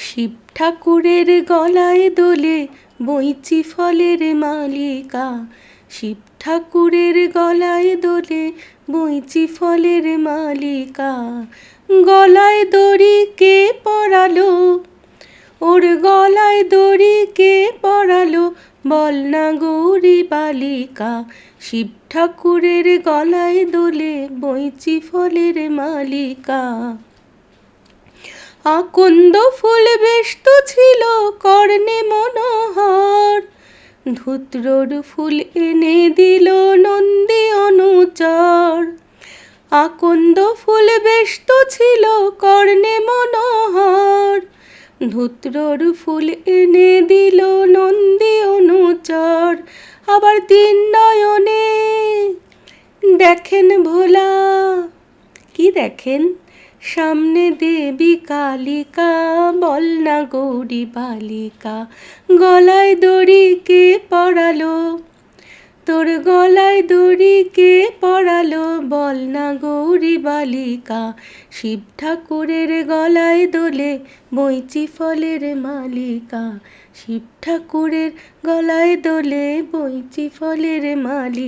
শিব ঠাকুরের গলায় দোলে, বইচি ফলের মালিকা। শিব ঠাকুরের গলায় দোলে, বইচি ফলের মালিকা। গলায় দড়ি কে পরালো? ওর গলায় দড়ি কে পরালো? বল না গৌরী বালিকা। শিব ঠাকুরের গলায় দোলে, বইচি ফলের মালিকা। আকন্দ ফুল তো ছিল কর্ণে মনোহর। ধুত্রর ফুল এনে দিল নন্দী অনুচর। আকন্দ ফুল তো ছিল কর্ণে মনোহর। ধুত্রর ফুল এনে দিল নন্দী অনুচর। আবার তিন নয়নে। দেখেন ভোলা, কি দেখেন? সামনে দেবী কালিকা, বল না গৌরী বালিকা, গলায় দড়ি কে পড়ালো তোর গলায় দড়ি কে পড়ালো বল না গৌরী বালিকা, শিব ঠাকুরের গলায় দোলে বইচি ফলের মালিকা, শিব ঠাকুরের গলায় দোলে বইচি ফলের মালিকা।